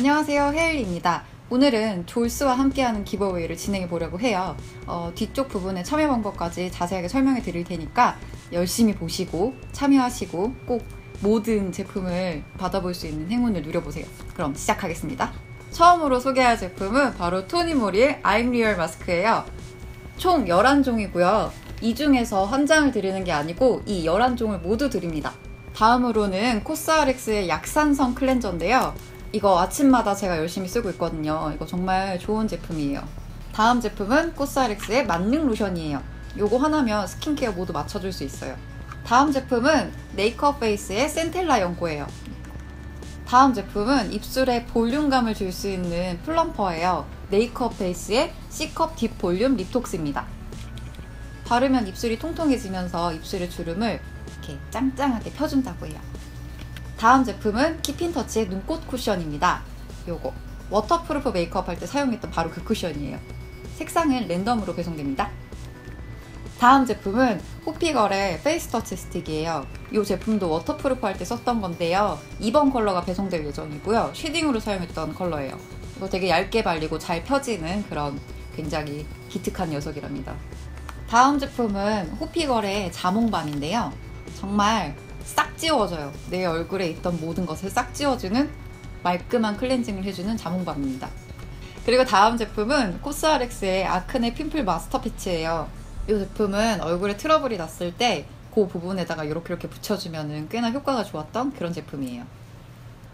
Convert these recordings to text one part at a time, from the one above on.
안녕하세요. 헤일입니다. 오늘은 졸스와 함께하는 기버웨이를 진행해 보려고 해요. 어, 뒤쪽 부분의 참여 방법까지 자세하게 설명해 드릴 테니까 열심히 보시고 참여하시고 꼭 모든 제품을 받아볼 수 있는 행운을 누려보세요. 그럼 시작하겠습니다. 처음으로 소개할 제품은 바로 토니모리의 I'm Real 마스크예요. 총 11종이고요. 이 중에서 한 장을 드리는 게 아니고 이 11종을 모두 드립니다. 다음으로는 코스알엑스의 약산성 클렌저인데요 이거 아침마다 제가 열심히 쓰고 있거든요. 이거 정말 좋은 제품이에요. 다음 제품은 코스알엑스의 만능 로션이에요. 요거 하나면 스킨케어 모두 맞춰줄 수 있어요. 다음 제품은 네이커 페이스의 센텔라 연고예요. 다음 제품은 입술에 볼륨감을 줄 수 있는 플럼퍼예요. 네이커 페이스의 C컵 딥 볼륨 립톡스입니다. 바르면 입술이 통통해지면서 입술의 주름을 이렇게 짱짱하게 펴준다고 해요. 다음 제품은 키핀터치의 눈꽃 쿠션입니다. 요거 워터프루프 메이크업 할 때 사용했던 바로 그 쿠션이에요. 색상은 랜덤으로 배송됩니다. 다음 제품은 호피걸의 페이스터치 스틱이에요. 이 제품도 워터프루프 할 때 썼던 건데요. 2번 컬러가 배송될 예정이고요. 쉐딩으로 사용했던 컬러예요. 이거 되게 얇게 발리고 잘 펴지는 그런 굉장히 기특한 녀석이랍니다. 다음 제품은 호피걸의 자몽밤인데요. 정말 싹 지워져요. 내 얼굴에 있던 모든 것을 싹 지워주는 말끔한 클렌징을 해주는 자몽밤입니다. 그리고 다음 제품은 코스알엑스의 아크네 핀플 마스터 패치예요. 이 제품은 얼굴에 트러블이 났을 때 그 부분에다가 이렇게 이렇게 붙여주면 꽤나 효과가 좋았던 그런 제품이에요.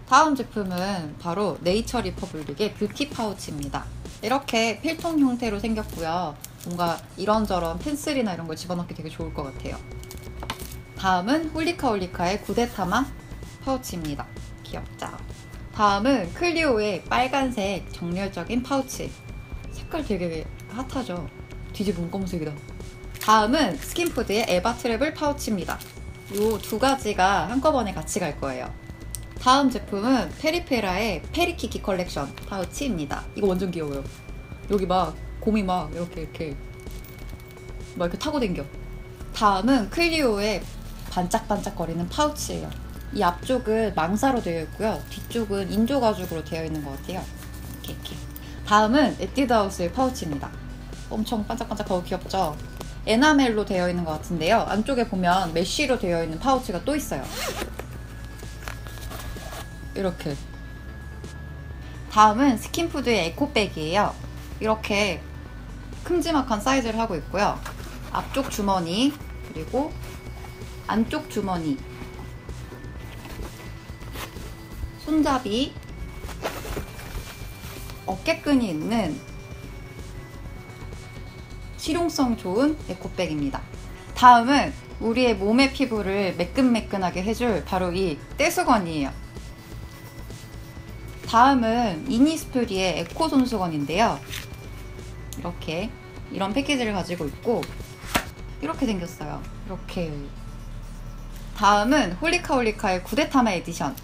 다음 제품은 바로 네이처 리퍼블릭의 뷰티 파우치입니다. 이렇게 필통 형태로 생겼고요. 뭔가 이런저런 펜슬이나 이런 걸 집어넣기 되게 좋을 것 같아요. 다음은 홀리카 홀리카의 구데타마 파우치입니다. 귀엽죠? 다음은 클리오의 빨간색 정렬적인 파우치. 색깔 되게 핫하죠? 뒤집은 검은색이다. 다음은 스킨푸드의 에바 트래블 파우치입니다. 이두 가지가 한꺼번에 같이 갈 거예요. 다음 제품은 페리페라의 페리키키 컬렉션 파우치입니다. 이거 완전 귀여워요. 여기 막 곰이 막 이렇게 이렇게 막 이렇게 타고 댕겨. 다음은 클리오의 반짝반짝거리는 파우치예요. 이 앞쪽은 망사로 되어 있고요. 뒤쪽은 인조 가죽으로 되어 있는 것 같아요. 이렇게 이렇게. 다음은 에뛰드하우스의 파우치입니다. 엄청 반짝반짝하고 귀엽죠? 에나멜로 되어 있는 것 같은데요. 안쪽에 보면 메쉬로 되어 있는 파우치가 또 있어요. 이렇게. 다음은 스킨푸드의 에코백이에요. 이렇게 큼지막한 사이즈를 하고 있고요. 앞쪽 주머니, 그리고 안쪽 주머니, 손잡이, 어깨끈이 있는 실용성 좋은 에코백입니다. 다음은 우리의 몸의 피부를 매끈매끈하게 해줄 바로 이 떼수건이에요. 다음은 이니스프리의 에코 손수건인데요. 이렇게 이런 패키지를 가지고 있고 이렇게 생겼어요. 이렇게 다음은 홀리카홀리카의 구데타마 에디션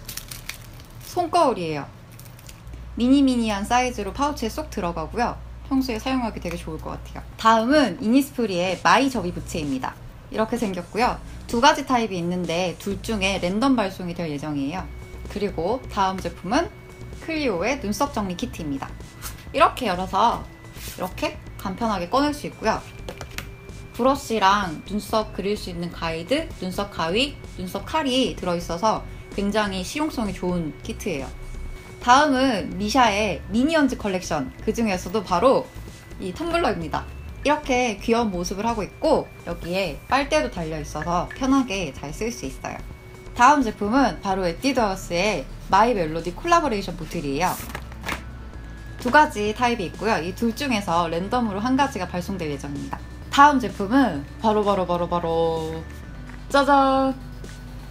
손거울이에요. 미니미니한 사이즈로 파우치에 쏙 들어가고요. 평소에 사용하기 되게 좋을 것 같아요. 다음은 이니스프리의 마이 접이 부채입니다. 이렇게 생겼고요. 두 가지 타입이 있는데 둘 중에 랜덤 발송이 될 예정이에요. 그리고 다음 제품은 클리오의 눈썹 정리 키트입니다. 이렇게 열어서 이렇게 간편하게 꺼낼 수 있고요. 브러쉬랑 눈썹 그릴 수 있는 가이드, 눈썹 가위, 눈썹 칼이 들어있어서 굉장히 실용성이 좋은 키트예요. 다음은 미샤의 미니언즈 컬렉션 그 중에서도 바로 이 텀블러입니다. 이렇게 귀여운 모습을 하고 있고 여기에 빨대도 달려 있어서 편하게 잘 쓸 수 있어요. 다음 제품은 바로 에뛰드하우스의 마이 멜로디 콜라보레이션 보틀이에요. 두 가지 타입이 있고요. 이 둘 중에서 랜덤으로 한 가지가 발송될 예정입니다. 다음 제품은 바로 바로 바로 바로 짜잔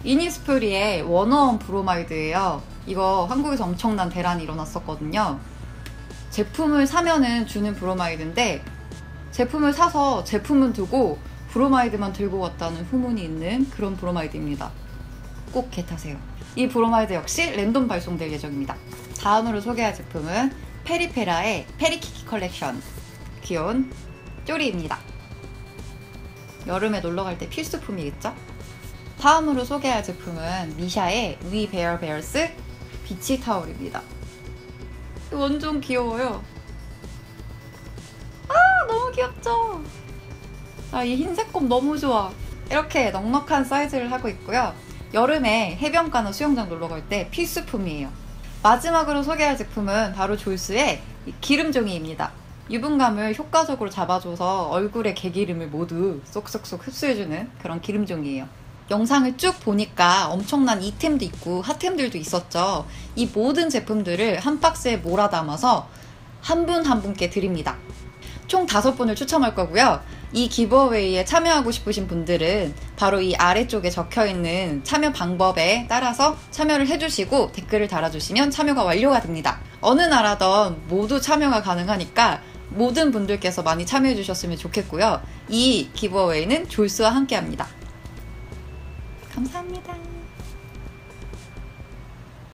이니스프리의 원어원 브로마이드예요. 이거 한국에서 엄청난 대란이 일어났었거든요. 제품을 사면은 주는 브로마이드인데 제품을 사서 제품은 두고 브로마이드만 들고 왔다는 후문이 있는 그런 브로마이드입니다. 꼭 개타세요. 이 브로마이드 역시 랜덤 발송될 예정입니다. 다음으로 소개할 제품은 페리페라의 페리키키 컬렉션 귀여운 쪼리입니다. 여름에 놀러 갈 때 필수품이겠죠? 다음으로 소개할 제품은 미샤의 위 베어 베어스 비치 타올입니다. 완전 귀여워요. 아, 너무 귀엽죠? 아, 이 흰색 곰 너무 좋아. 이렇게 넉넉한 사이즈를 하고 있고요. 여름에 해변가나 수영장 놀러 갈 때 필수품이에요. 마지막으로 소개할 제품은 바로 졸스의 이 기름종이입니다. 유분감을 효과적으로 잡아줘서 얼굴의 개기름을 모두 쏙쏙쏙 흡수해주는 그런 기름종이에요. 영상을 쭉 보니까 엄청난 이템도 있고 핫템들도 있었죠. 이 모든 제품들을 한 박스에 몰아 담아서 한 분한 분께 드립니다. 총 다섯 분을 추첨할 거고요. 이 기버웨이에 참여하고 싶으신 분들은 바로 이 아래쪽에 적혀 있는 참여 방법에 따라서 참여를 해주시고 댓글을 달아주시면 참여가 완료가 됩니다. 어느 나라든 모두 참여가 가능하니까 모든 분들께서 많이 참여해 주셨으면 좋겠고요. 이 기버웨이는 졸스와 함께 합니다. 감사합니다.